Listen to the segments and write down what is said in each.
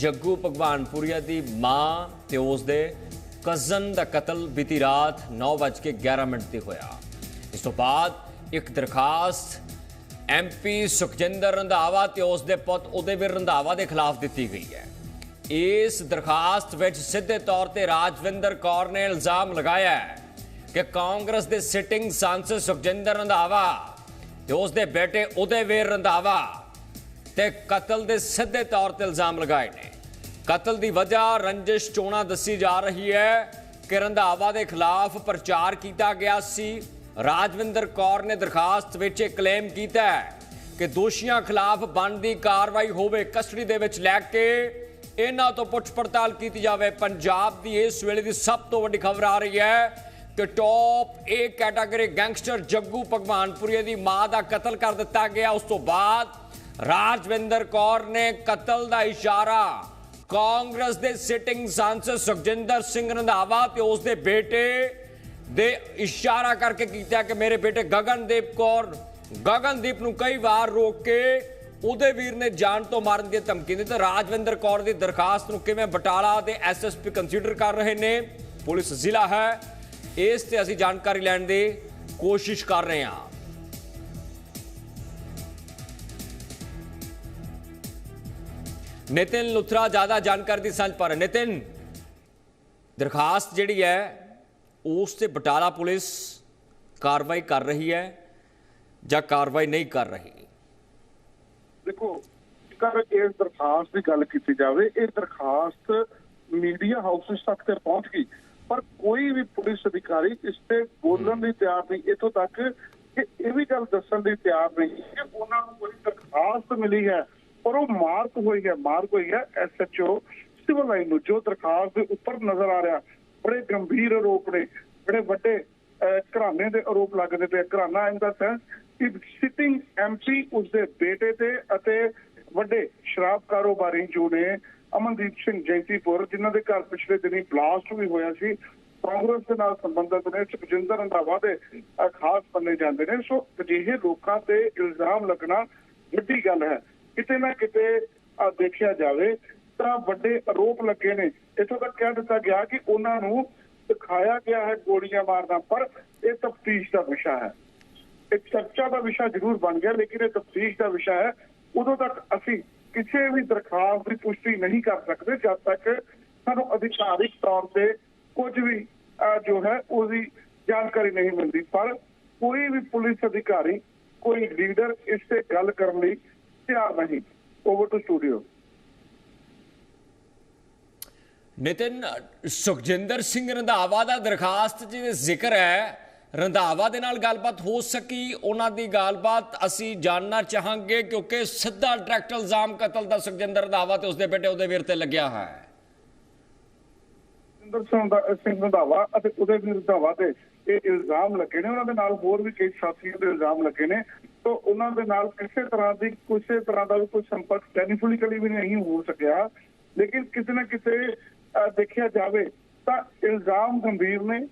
ਜੱਗੂ ਭਗਵਾਨਪੁਰੀਆ ਦੀ ਮਾਂ ਤੇ ਉਸ ਦੇ ਕਜ਼ਨ ਦਾ ਕਤਲ ਬੀਤੀ ਰਾਤ 9:11 ਮਿੰਟ ਤੇ ਹੋਇਆ। ਇਸ ਤੋਂ ਬਾਅਦ ਇੱਕ ਦਰਖਾਸਤ ਐਮਪੀ ਸੁਖਜਿੰਦਰ ਰੰਧਾਵਾ ਤੇ ਉਸ ਦੇ ਪੁੱਤ ਉਦੇਵੀਰ ਰੰਧਾਵਾ ਦੇ ਖਿਲਾਫ ਦਿੱਤੀ ਗਈ ਹੈ। ਇਸ ਦਰਖਾਸਤ ਵਿੱਚ ਸਿੱਧੇ ਤੌਰ ਤੇ ਰਾਜਵਿੰਦਰ ਕੌਰ ਨੇ ਇਲਜ਼ਾਮ ਲਗਾਇਆ ਹੈ ਕਿ ਕਾਂਗਰਸ ਦੇ ਸਿਟਿੰਗ ਸਾਂਸਦ ਸੁਖਜਿੰਦਰ ਰੰਧਾਵਾ ਤੇ ਉਸ ਦੇ ਬੇਟੇ ਉਦੇਵੀਰ ਰੰਧਾਵਾ ਤੇ ਕਤਲ ਦੇ ਸਿੱਧੇ ਤੌਰ ਤੇ ਇਲਜ਼ਾਮ ਲਗਾਏ ਨੇ। ਕਤਲ ਦੀ ਵਜ੍ਹਾ ਰੰਜਿਸ਼ ਚੋਣਾ ਦੱਸੀ ਜਾ ਰਹੀ ਹੈ। ਕਿ ਰੰਧਾਵਾ ਦੇ ਖਿਲਾਫ ਪ੍ਰਚਾਰ ਕੀਤਾ ਗਿਆ ਸੀ। ਰਾਜਵਿੰਦਰ ਕੌਰ ਨੇ ਦਰਖਾਸਤ ਵਿੱਚ ਇਹ ਕਲੇਮ ਕੀਤਾ ਹੈ ਕਿ ਦੋਸ਼ੀਆਂ ਖਿਲਾਫ ਬਣਦੀ ਕਾਰਵਾਈ ਹੋਵੇ ਕਸਟਡੀ ਦੇ ਵਿੱਚ ਲੈ ਕੇ ਇਹਨਾਂ ਤੋਂ ਪੁੱਛ ਪੜਤਾਲ ਕੀਤੀ ਜਾਵੇ। ਪੰਜਾਬ ਦੀ ਇਸ ਵੇਲੇ ਦੀ ਸਭ ਤੋਂ ਵੱਡੀ ਖਬਰ ਆ ਰਹੀ ਹੈ ਕਿ top A category gangster Jaggu ਭਗਵਾਨਪੁਰੀਏ ਦੀ ਮਾਂ ਦਾ ਕਤਲ ਕਰ ਦਿੱਤਾ ਗਿਆ। ਉਸ ਤੋਂ ਬਾਅਦ ਰਾਜਵਿੰਦਰ ਕੌਰ ਨੇ ਕਤਲ ਦਾ ਇਸ਼ਾਰਾ ਕਾਂਗਰਸ ਦੇ ਸਿਟਿੰਗ ਸਾਂਸਦ ਸੁਖਜਿੰਦਰ ਸਿੰਘ ਰੰਧਾਵਾ ਤੇ ਉਸ ਦੇ ਬੇਟੇ ਦੇ ਇਸ਼ਾਰਾ ਕਰਕੇ ਕੀਤਾ ਕਿ ਮੇਰੇ ਬੇਟੇ ਗਗਨਦੀਪ ਕੌਰ, ਗਗਨਦੀਪ ਨੂੰ ਕਈ ਵਾਰ ਰੋਕ ਕੇ ਉਹਦੇ ਵੀਰ ਨੇ ਜਾਨ ਤੋਂ ਮਾਰਨ ਦੀ ਧਮਕੀ ਦਿੱਤੀ। ਤੇ ਰਾਜਵਿੰਦਰ ਕੌਰ ਦੀ ਦਰਖਾਸਤ ਨੂੰ ਕਿਵੇਂ ਬਟਾਲਾ ਦੇ ਐਸਐਸਪੀ ਕੰਸੀਡਰ ਕਰ ਰਹੇ ਨੇ? ਪੁਲਿਸ ਜ਼ਿਲ੍ਹਾ ਹੈ। ਇਸ ਤੇ ਅਸੀਂ ਜਾਣਕਾਰੀ ਲੈਣ ਦੀ ਕੋਸ਼ਿਸ਼ ਕਰ ਰਹੇ ਹਾਂ। ਨਿਤਿਨ ਲੁਥਰਾ ਜ਼ਿਆਦਾ ਜਾਣਕਾਰੀ ਦੀ ਸਾਂਝ ਪਰ ਨਿਤਿਨ, ਦਰਖਾਸਤ ਜਿਹੜੀ ਹੈ, ਉਸ ਤੇ ਬਟਾਲਾ ਪੁਲਿਸ ਕਾਰਵਾਈ ਕਰ ਰਹੀ ਹੈ ਜਾਂ ਕਾਰਵਾਈ ਨਹੀਂ ਕਰ ਰਹੀ? ਦੇਖੋ, ਜੇਕਰ ਇਸ ਦਰਖਾਸਤ ਦੀ ਗੱਲ ਕੀਤੀ ਜਾਵੇ, ਇਹ ਦਰਖਾਸਤ ਮੀਡੀਆ ਹਾਊਸਸ ਤੱਕ ਤੇ ਪਹੁੰਚ ਗਈ। ਪਰ ਕੋਈ ਵੀ ਪੁਲਿਸ ਅਧਿਕਾਰੀ ਇਸ ਤੇ ਬੋਲਣ ਲਈ ਤਿਆਰ ਨਹੀਂ। ਇਥੋਂ ਤੱਕ ਕਿ ਇਹ ਵੀ ਗੱਲ ਦੱਸਣ ਲਈ ਤਿਆਰ ਨਹੀਂ ਕਿ ਉਹਨਾਂ ਨੂੰ ਕੋਈ ਦਰਖਾਸਤ ਮਿਲੀ ਹੈ ਔਰ ਉਹ ਮਾਰਕ ਹੋਈ ਹੈ ਮਾਰਕ ਹੋਈ ਹੈ ਐਸਐਚਓ ਸਿਵਲ ਲਾਈਨ ਨੂੰ ਜੋ ਦਰਖਾਸਤ ਦੇ ਉੱਪਰ ਨਜ਼ਰ ਆ ਰਿਹਾ। ਬੜੇ ਗੰਭੀਰ ਆਰੋਪ ਨੇ ਬੜੇ ਵੱਡੇ ਅਹ, ਘਰਾਣੇ ਦੇ ਆਰੋਪ ਲੱਗਦੇ ਪਏ ਘਰਾਣਾ ਇਨ ਦਾ ਸੈਂਸ ਕਿ ਸਿਟਿੰਗ ਐਮਪੀ ਉਸਦੇ ਬੇਟੇ ਤੇ ਅਤੇ ਵੱਡੇ ਸ਼ਰਾਬ ਕਾਰੋਬਾਰੀ ਜੋ ਨੇ ਅਮਨਦੀਪ ਸਿੰਘ ਜੈਂਤੀਪੁਰ ਜਿਨ੍ਹਾਂ ਦੇ ਘਰ ਪਿਛਲੇ ਦਿਨੀ ਬਲਾਸਟ ਵੀ ਹੋਇਆ ਸੀ ਕਾਂਗਰਸ ਦੇ ਨਾਲ ਸੰਬੰਧਿਤ ਨੇ ਸੁਖਜਿੰਦਰ ਰੰਧਾਵਾ ਦੇ ਖਾਸ ਮੰਨੇ ਜਾਂਦੇ ਨੇ। ਸੋ ਅਜਿਹੇ ਲੋਕਾਂ ਤੇ ਇਲਜ਼ਾਮ ਲੱਗਣਾ ਵੱਡੀ ਗੱਲ ਹੈ। ਕਿਤੇ ਨਾ ਕਿਤੇ ਦੇਖਿਆ ਜਾਵੇ ਤਾਂ ਵੱਡੇ ਆਰੋਪ ਲੱਗੇ ਨੇ। ਇਥੋਂ ਤੱਕ ਕਹਿ ਦਿੱਤਾ ਗਿਆ ਕਿ ਉਹਨਾਂ ਨੂੰ ਦਿਖਾਇਆ ਗਿਆ ਹੈ ਗੋਲੀਆਂ ਮਾਰਨਾ, ਪਰ ਇਹ ਤਫਤੀਸ਼ ਦਾ ਵਿਸ਼ਾ ਹੈ। ਇੱਕ ਚਰਚਾ ਦਾ ਵਿਸ਼ਾ ਜ਼ਰੂਰ ਬਣ ਗਿਆ, ਲੇਕਿਨ ਇਹ ਤਫਤੀਸ਼ ਦਾ ਵਿਸ਼ਾ ਹੈ। ਉਦੋਂ ਤੱਕ ਅਸੀਂ ਕਿਸੇ ਵੀ ਦਰਖਾਸਤ ਦੀ ਪੁਸ਼ਟੀ ਨਹੀਂ ਕਰ ਸਕਦੇ, ਜਦ ਤੱਕ ਸਾਨੂੰ ਅਧਿਕਾਰਿਕ ਤੌਰ ਤੇ ਕੁਝ ਵੀ ਜੋ ਹੈ, ਉਹਦੀ ਜਾਣਕਾਰੀ ਨਹੀਂ ਮਿਲਦੀ। ਪਰ ਕੋਈ ਵੀ ਪੁਲਿਸ ਅਧਿਕਾਰੀ, ਕੋਈ ਲੀਡਰ ਇਸ ਤੇ ਗੱਲ ਕਰਨ ਲਈ ਤਿਆਰ ਨਹੀਂ over to studio Nitin Sukhjinder Singh Randhawa ਦਾ ਦਰਖਾਸਤ 'ਚ ਜ਼ਿਕਰ ਹੈ ਰੰਧਾਵਾ ਦੇ ਨਾਲ ਗੱਲਬਾਤ ਹੋ ਸਕੀ ਉਹਨਾਂ ਦੀ ਗੱਲਬਾਤ ਅਸੀਂ ਜਾਣਨਾ ਚਾਹਾਂਗੇ ਕਿਉਂਕਿ ਸਿੱਧਾ ਡਾਇਰੈਕਟ ਇਲਜ਼ਾਮ ਕਤਲ ਦਾ ਸੁਖਜਿੰਦਰ ਰੰਧਾਵਾ ਤੇ ਉਸਦੇ ਬੇਟੇ ਉਹਦੇ ਵੀਰ ਤੇ ਲੱਗਿਆ ਹੈ। ਸਿੰਦਰ ਸਿੰਘ ਰੰਧਾਵਾ ਅਤੇ ਉਹਦੇ ਵੀ ਰੰਧਾਵਾ ਤੇ ਇਹ ਇਲਜ਼ਾਮ ਲੱਗੇ ਨੇ, ਉਹਨਾਂ ਦੇ ਨਾਲ ਹੋਰ ਵੀ ਕਈ ਸਾਥੀਆਂ ਦੇ ਇਲਜ਼ਾਮ ਲੱਗੇ ਨੇ। ਤਾਂ ਉਹਨਾਂ ਦੇ ਨਾਲ ਕਿਸੇ ਤਰ੍ਹਾਂ ਦੀ, ਕਿਸੇ ਤਰ੍ਹਾਂ ਦਾ ਵੀ ਕੋਈ ਸੰਪਰਕ ਟੈਲੀਫੋਨਿਕਲੀ ਵੀ ਨਹੀਂ ਹੋ ਸਕਿਆ। ਲੇਕਿਨ ਕਿਤੇ ਨਾ ਕਿਤੇ ਦੇਖਿਆ ਜਾਵੇ ਤਾਂ ਇਲਜ਼ਾਮ ਗੰਭੀਰ ਨੇ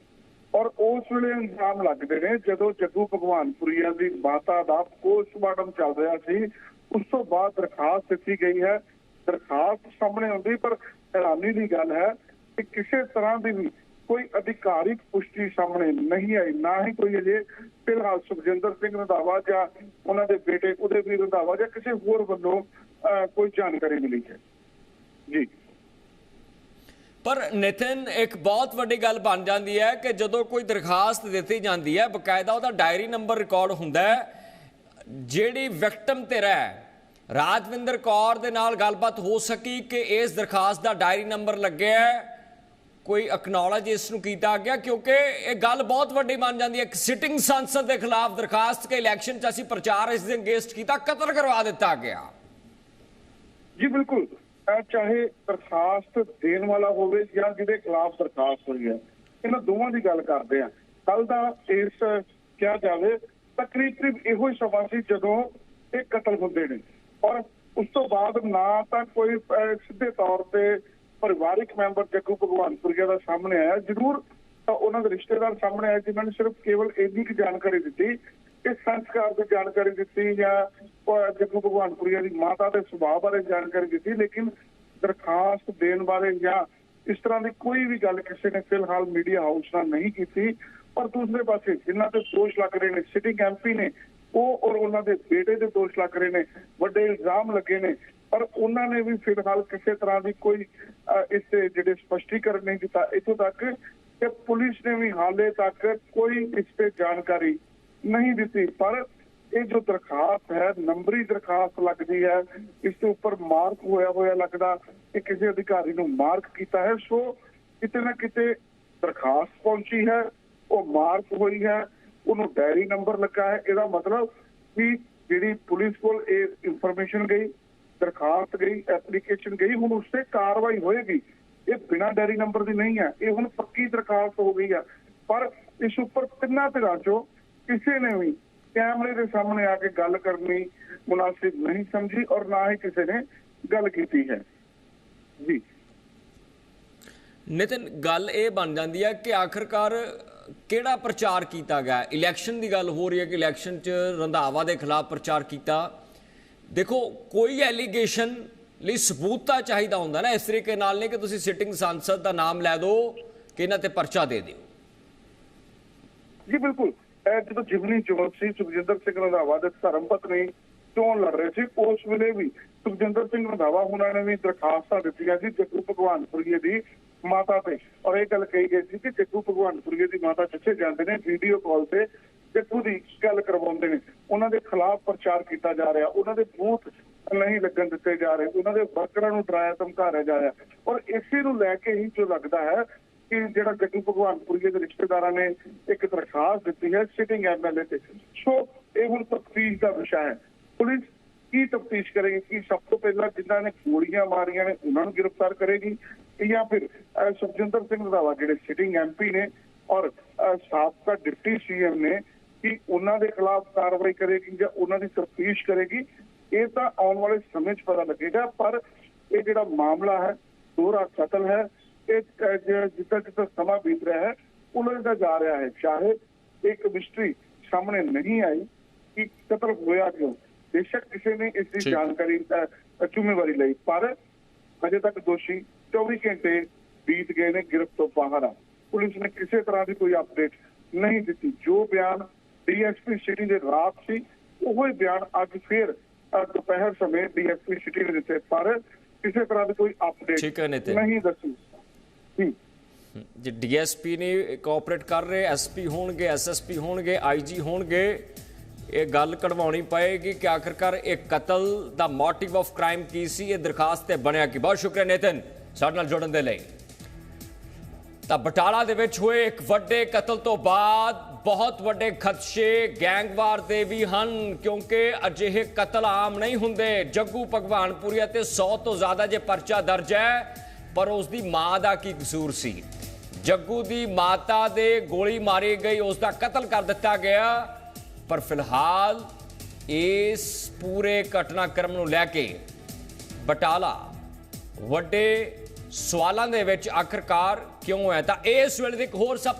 ਔਰ ਉਸ ਵੇਲੇ ਇਲਜ਼ਾਮ ਲੱਗਦੇ ਨੇ, ਜਦੋਂ ਜੱਗੂ ਭਗਵਾਨਪੁਰੀਆ ਦੀ ਮਾਤਾ ਦਾ ਪੋਸਟਮਾਰਟਮ ਚੱਲ ਰਿਹਾ ਸੀ, ਉਸ ਤੋਂ ਬਾਅਦ ਦਰਖਾਸਤ ਦਿੱਤੀ ਗਈ ਹੈ। ਦਰਖਾਸਤ ਸਾਹਮਣੇ ਆਉਂਦੀ, ਪਰ ਹੈਰਾਨੀ ਦੀ ਗੱਲ ਹੈ ਕਿ ਕਿਸੇ ਤਰ੍ਹਾਂ ਦੀ ਵੀ ਕੋਈ ਅਧਿਕਾਰਿਕ ਪੁਸ਼ਟੀ ਸਾਹਮਣੇ ਨਹੀਂ ਆਈ, ਨਾ ਹੀ ਕੋਈ ਅਜੇ ਫਿਲਹਾਲ ਸੁਖਜਿੰਦਰ ਸਿੰਘ ਰੰਧਾਵਾ ਜਾਂ ਉਹਨਾਂ ਦੇ ਬੇਟੇ ਉਹਦੇ ਵੀ ਰੰਧਾਵਾ ਜਾਂ ਕਿਸੇ ਹੋਰ ਵੱਲੋਂ ਕੋਈ ਜਾਣਕਾਰੀ ਮਿਲੀ ਹੈ। ਜੀ। ਪਰ ਨਿਤਿਨ, ਇੱਕ ਬਹੁਤ ਵੱਡੀ ਗੱਲ ਬਣ ਜਾਂਦੀ ਹੈ ਕਿ ਜਦੋਂ ਕੋਈ ਦਰਖਾਸਤ ਦਿੱਤੀ ਜਾਂਦੀ ਹੈ, ਬਕਾਇਦਾ ਉਹਦਾ ਡਾਇਰੀ ਨੰਬਰ ਰਿਕਾਰਡ ਹੁੰਦਾ ਹੈ। ਜਿਹੜੀ ਵਿਕਟਮ ਤੇਰਾ ਹੈ, ਰਾਜਵਿੰਦਰ ਕੌਰ ਦੇ ਨਾਲ ਗੱਲਬਾਤ ਹੋ ਸਕੀ ਕਿ ਇਸ ਦਰਖਾਸਤ ਦਾ ਡਾਇਰੀ ਨੰਬਰ ਲੱਗਿਆ ਹੈ। ਕੋਈ ਅਕਨੋਲਜ ਇਸ ਨੂੰ ਕੀਤਾ ਗਿਆ, ਕਿਉਂਕਿ ਇਹ ਗੱਲ ਬਹੁਤ ਵੱਡੀ ਬਣ ਜਾਂਦੀ ਹੈ। ਇੱਕ ਸਿਟਿੰਗ ਸੰਸਦ ਦੇ ਖਿਲਾਫ ਦਰਖਾਸਤ ਕੇ ਇਲੈਕਸ਼ਨ 'ਚ ਅਸੀਂ ਪ੍ਰਚਾਰ ਇਸ ਦਿਨ ਅਗੇਂਸਟ ਕੀਤਾ, ਕਤਲ ਕਰਵਾ ਦਿੱਤਾ ਗਿਆ। ਜੀ, ਬਿਲਕੁਲ। ਚਾਹੇ ਦਰਖਾਸਤ ਦੇਣ ਵਾਲਾ ਹੋਵੇ ਜਾਂ ਜਿਹਦੇ ਖਿਲਾਫ ਦਰਖਾਸਤ ਹੋਈ ਹੈ, ਇਹਨਾਂ ਦੋਵਾਂ ਦੀ ਗੱਲ ਕਰਦੇ ਆ ਕੱਲ ਦਾ ਇਸ ਕਿਹਾ ਜਾਵੇ, ਤਕਰੀਬਨ ਇਹੋ ਹੀ ਸਮਾਂ ਸੀ ਜਦੋਂ ਇਹ ਕਤਲ ਹੁੰਦੇ ਨੇ। ਔਰ ਉਸ ਤੋਂ ਬਾਅਦ ਨਾ ਤਾਂ ਕੋਈ ਸਿੱਧੇ ਤੌਰ ਤੇ ਪਰਿਵਾਰਿਕ ਮੈਂਬਰ ਜੱਗੂ ਭਗਵਾਨਪੁਰੀਆ ਦਾ ਸਾਹਮਣੇ ਆਇਆ। ਜ਼ਰੂਰ ਉਹਨਾਂ ਦੇ ਰਿਸ਼ਤੇਦਾਰ ਸਾਹਮਣੇ ਆਏ ਜਿਨ੍ਹਾਂ ਨੇ ਸਿਰਫ ਕੇਵਲ ਇੰਨੀ ਕੁ ਜਾਣਕਾਰੀ ਦਿੱਤੀ ਕਿ ਸੰਸਕਾਰ ਦੀ ਜਾਣਕਾਰੀ ਦਿੱਤੀ ਜਾਂ ਜੱਗੂ ਭਗਵਾਨਪੁਰੀਆ ਦੀ ਮਾਤਾ ਦੇ ਸੁਭਾਅ ਬਾਰੇ ਜਾਣਕਾਰੀ ਦਿੱਤੀ, ਲੇਕਿਨ ਦਰਖਾਸਤ ਦੇਣ ਬਾਰੇ ਜਾਂ ਇਸ ਤਰ੍ਹਾਂ ਦੀ ਕੋਈ ਵੀ ਗੱਲ ਕਿਸੇ ਨੇ ਫਿਲਹਾਲ ਮੀਡੀਆ ਹਾਊਸ ਨਾਲ ਨਹੀਂ ਕੀਤੀ, ਪਰ ਦੂਸਰੇ ਪਾਸੇ ਜਿਨ੍ਹਾਂ ਤੇ ਦੋਸ਼ ਲੱਗ ਰਹੇ ਨੇ, ਸਿਟਿੰਗ ਐਮਪੀ ਨੇ, ਉਹ ਔਰ ਉਹਨਾਂ ਦੇ ਬੇਟੇ ਦੇ ਦੋਸ਼ ਲੱਗ ਰਹੇ ਨੇ, ਵੱਡੇ ਇਲਜ਼ਾਮ ਲੱਗੇ ਨੇ ਪਰ ਉਹਨਾਂ ਨੇ ਵੀ ਫਿਲਹਾਲ ਕਿਸੇ ਤਰ੍ਹਾਂ ਦੀ ਕੋਈ ਇਸ ਤੇ ਜਿਹੜੇ ਸਪਸ਼ਟੀਕਰਨ ਨਹੀਂ ਦਿੱਤਾ। ਇਥੋਂ ਤੱਕ ਕਿ ਪੁਲਿਸ ਨੇ ਵੀ ਹਾਲੇ ਤੱਕ ਕੋਈ ਇਸ ਤੇ ਜਾਣਕਾਰੀ ਨਹੀਂ ਦਿੱਤੀ। ਪਰ ਇਹ ਜੋ ਦਰਖਾਸਤ ਹੈ, ਨੰਬਰੀ ਦਰਖਾਸਤ ਲੱਗਦੀ ਹੈ, ਇਸ ਦੇ ਉੱਪਰ ਮਾਰਕ ਹੋਇਆ ਹੋਇਆ ਲੱਗਦਾ ਕਿ ਕਿਸੇ ਅਧਿਕਾਰੀ ਨੂੰ ਮਾਰਕ ਕੀਤਾ ਹੈ। ਸੋ ਕਿਤੇ ਨਾ ਕਿਤੇ ਦਰਖਾਸਤ ਪਹੁੰਚੀ ਹੈ, ਉਹ ਮਾਰਕ ਹੋਈ ਹੈ, ਉਹਨੂੰ ਡਾਇਰੀ ਨੰਬਰ ਲੱਗਾ ਹੈ। ਇਹਦਾ ਮਤਲਬ ਕਿ ਜਿਹੜੀ ਪੁਲਿਸ ਕੋਲ ਇਹ ਇਨਫੋਰਮੇਸ਼ਨ ਗਈ ਦਰਖਾਸਤ ਗਈ ਐਪਲੀਕੇਸ਼ਨ ਗਈ, ਹੁਣ ਉਸ ਤੇ ਕਾਰਵਾਈ ਹੋਏਗੀ। ਇਹ ਬਿਨਾਂ ਡਾਇਰੀ ਨੰਬਰ ਦੀ ਨਹੀਂ ਹੈ, ਇਹ ਹੁਣ ਪੱਕੀ ਦਰਖਾਸਤ ਹੋ ਗਈ ਹੈ ਪਰ ਇਸ ਉੱਪਰ ਤਿੰਨਾਂ ਧਿਰਾਂ ਚੋਂ ਕਿਸੇ ਨੇ ਵੀ ਕੈਮਰੇ ਦੇ ਸਾਹਮਣੇ ਆ ਕੇ ਗੱਲ ਕਰਨੀ ਮੁਨਾਸਿਬ ਨਹੀਂ ਸਮਝੀ ਔਰ ਨਾ ਹੀ ਕਿਸੇ ਨੇ ਗੱਲ ਕੀਤੀ ਹੈ। ਜੀ। ਨਿਤਿਨ, ਗੱਲ ਇਹ ਬਣ ਜਾਂਦੀ ਹੈ ਕਿ ਆਖਰਕਾਰ ਕਿਹੜਾ ਪ੍ਰਚਾਰ ਕੀਤਾ ਗਿਆ? ਇਲੈਕਸ਼ਨ ਦੀ ਗੱਲ ਹੋ ਰਹੀ ਹੈ ਕਿ ਇਲੈਕਸ਼ਨ 'ਚ ਰੰਧਾਵਾ ਦੇ ਖਿਲਾਫ ਪ੍ਰਚਾਰ ਕੀਤਾ। ਦੇਖੋ, ਕੋਈ ਐਲੀਗੇਸ਼ਨ ਲਈ ਸਬੂਤ ਤਾਂ ਚਾਹੀਦਾ ਹੁੰਦਾ ਨਾ, ਇਸ ਤਰੀਕੇ ਨਾਲ ਨਹੀਂ ਕਿ ਤੁਸੀਂ ਸਿਟਿੰਗ ਸੰਸਦ ਦਾ ਨਾਮ ਲੈ ਦਿਓ ਕਿ ਇਹਨਾਂ ਤੇ ਪਰਚਾ ਦੇ ਦਿਓ। ਜੀ, ਬਿਲਕੁਲ। ਜਦੋਂ ਜਿਵਨੀ ਚੋਣ ਸੀ, ਸੁਖਜਿੰਦਰ ਸਿੰਘ ਰੰਧਾਵਾ ਦੇ ਧਰਮ ਪਤਨੀ ਚੋਣ ਲੜ ਰਹੇ ਸੀ, ਉਸ ਵੇਲੇ ਵੀ ਸੁਖਜਿੰਦਰ ਸਿੰਘ ਰੰਧਾਵਾ ਉਹਨਾਂ ਨੇ ਵੀ ਦਰਖਾਸਤਾਂ ਦਿੱਤੀਆਂ ਸੀ ਜੱਗੂ ਭਗਵਾਨਪੁਰੀਏ ਦੀ ਮਾਤਾ ਤੇ। ਔਰ ਇਹ ਗੱਲ ਕਹੀ ਗਈ ਸੀ ਕਿ ਜੱਗੂ ਭਗਵਾਨਪੁਰੀਏ ਦੀ ਮਾਤਾ ਜਿੱਥੇ ਜਾਂਦੇ ਨੇ ਵੀਡੀਓ ਕਾਲ ਤੇ ਜੱਗੂ ਦੀ ਗੱਲ ਕਰਵਾਉਂਦੇ ਨੇ। ਉਹਨਾਂ ਦੇ ਖਿਲਾਫ ਪ੍ਰਚਾਰ ਕੀਤਾ ਜਾ ਰਿਹਾ, ਉਹਨਾਂ ਦੇ ਬੂਥ ਨਹੀਂ ਲੱਗਣ ਦਿੱਤੇ ਜਾ ਰਹੇ, ਉਹਨਾਂ ਦੇ ਵਰਕਰਾਂ ਨੂੰ ਡਰਾਇਆ ਧਮਕਾਇਆ ਜਾ ਰਿਹਾ। ਔਰ ਇਸੇ ਨੂੰ ਲੈ ਕੇ ਹੀ ਜੋ ਲੱਗਦਾ ਹੈ ਕਿ ਜਿਹੜਾ ਜੱਗੂ ਭਗਵਾਨਪੁਰੀਏ ਦੇ ਰਿਸ਼ਤੇਦਾਰਾਂ ਨੇ ਇੱਕ ਦਰਖਾਸਤ ਦਿੱਤੀ ਹੈ ਸਿਟਿੰਗ ਐਮਐਲਏ ਤੇ। ਸੋ ਇਹ ਹੁਣ ਤਫਤੀਸ਼ ਦਾ ਵਿਸ਼ਾ ਹੈ। ਪੁਲਿਸ ਕੀ ਤਫਤੀਸ਼ ਕਰੇਗੀ? ਕਿ ਸਭ ਤੋਂ ਪਹਿਲਾਂ ਜਿਨ੍ਹਾਂ ਨੇ ਗੋਲੀਆਂ ਮਾਰੀਆਂ ਨੇ, ਉਹਨਾਂ ਨੂੰ ਗ੍ਰਿਫਤਾਰ ਕਰੇਗੀ? ਜਾਂ ਫਿਰ ਸੁਖਜਿੰਦਰ ਸਿੰਘ ਰੰਧਾਵਾ, ਜਿਹੜੇ ਸਿਟਿੰਗ ਐਮਪੀ ਨੇ ਔਰ ਸਾਬਕਾ ਡਿਪਟੀ ਸੀਐਮ ਨੇ ਕਿ ਉਹਨਾਂ ਦੇ ਖਿਲਾਫ ਕਾਰਵਾਈ ਕਰੇਗੀ ਜਾਂ ਉਹਨਾਂ ਦੀ ਤਫਤੀਸ਼ ਕਰੇਗੀ ਇਹ ਤਾਂ ਆਉਣ ਵਾਲੇ ਸਮੇਂ 'ਚ ਪਤਾ ਲੱਗੇਗਾ। ਪਰ ਇਹ ਜਿਹੜਾ ਮਾਮਲਾ ਹੈ ਦੋਹਰਾ ਕਤਲ ਹੈ ਇਹ ਜਿੱਦਾਂ ਜਿੱਦਾਂ ਸਮਾਂ ਬੀਤ ਰਿਹਾ ਹੈ ਉਲਝਦਾ ਜਾ ਰਿਹਾ ਹੈ। ਚਾਹੇ ਇੱਕ ਮਿਸਟਰੀ ਸਾਹਮਣੇ ਨਹੀਂ ਆਈ ਕਿ ਕਤਲ ਹੋਇਆ ਕਿਉਂ। ਬੇਸ਼ੱਕ ਕਿਸੇ ਨੇ ਇਸ ਦੀ। ਜਾਣਕਾਰੀ ਜ਼ਿੰਮੇਵਾਰੀ ਲਈ ਪਰ ਅਜੇ ਤੱਕ ਦੋਸ਼ੀ 24 ਘੰਟੇ ਬੀਤ ਗਏ ਨੇ ਗ੍ਰਿਫਤ ਤੋਂ ਬਾਹਰ ਆ। ਪੁਲਿਸ ਨੇ ਕਿਸੇ ਤਰ੍ਹਾਂ ਦੀ ਕੋਈ ਅਪਡੇਟ ਨਹੀਂ ਦਿੱਤੀ। ਜੋ ਬਿਆਨ ਡੀਐਸਪੀ ਸਿਟੀ ਦੇ ਰਾਤ ਸੀ। ਉਹੋ ਹੀ ਬਿਆਨ ਅੱਜ ਫਿਰ ਦੁਪਹਿਰ ਸਮੇਂ ਡੀਐਸਪੀ ਸਿਟੀ ਨੇ ਦਿੱਤੇ। ਪਰ ਕਿਸੇ ਤਰ੍ਹਾਂ ਦੀ ਕੋਈ ਅਪਡੇਟ। ਨਹੀਂ ਦੱਸੀ। ਜੀ ਜੇ ਡੀਐਸਪੀ ਨੇ ਕੋਆਪਰੇਟ ਕਰ ਰਹੇ ਐਸਪੀ ਹੋਣਗੇ ਐਸਐਸਪੀ ਹੋਣਗੇ ਆਈਜੀ ਹੋਣਗੇ ਇਹ ਗੱਲ ਕਢਵਾਉਣੀ ਪਏਗੀ ਕਿ ਆਖਰਕਾਰ ਇਹ ਕਤਲ ਦਾ ਮੋਟਿਵ ਆਫ ਕ੍ਰਾਈਮ ਕੀ ਸੀ ਇਹ ਦਰਖਾਸਤ ਤੇ ਬਣਿਆ ਕੀ? ਬਹੁਤ ਸ਼ੁਕਰੀਆ ਨਿਤਿਨ। ਸਾਡੇ ਨਾਲ ਜੁੜਨ ਦੇ ਲਈ। ਤਾਂ ਬਟਾਲਾ ਦੇ ਵਿੱਚ ਹੋਏ ਇੱਕ ਵੱਡੇ ਕਤਲ ਤੋਂ ਬਾਅਦ ਬਹੁਤ ਵੱਡੇ ਖਦਸ਼ੇ ਗੈਂਗਵਾਰ ਦੇ ਵੀ ਹਨ, ਕਿਉਂਕਿ ਅਜਿਹੇ ਕਤਲ ਆਮ ਨਹੀਂ ਹੁੰਦੇ। ਜੱਗੂ ਭਗਵਾਨਪੁਰੀਆ ਤੇ 100 ਤੋਂ ਜ਼ਿਆਦਾ ਜੇ ਪਰਚਾ ਦਰਜ ਹੈ, ਪਰ ਉਸ ਦੀ ਮਾਂ ਦਾ ਕੀ ਕਸੂਰ ਸੀ? ਜੱਗੂ ਦੀ ਮਾਤਾ ਦੇ ਗੋਲੀ ਮਾਰੀ ਗਈ ਉਸ ਦਾ ਕਤਲ ਕਰ ਦਿੱਤਾ ਗਿਆ। ਪਰ ਫਿਲਹਾਲ ਇਸ ਪੂਰੇ ਘਟਨਾਕ੍ਰਮ ਨੂੰ ਲੈ ਕੇ ਬਟਾਲਾ ਵੱਡੇ ਸਵਾਲਾਂ ਦੇ ਵਿੱਚ ਆਖਰਕਾਰ ਕਿਉਂ ਹੈ? ਤਾਂ ਇਸ ਵੇਲੇ ਦੀ ਇੱਕ ਹੋਰ ਸਭ ਤੋਂ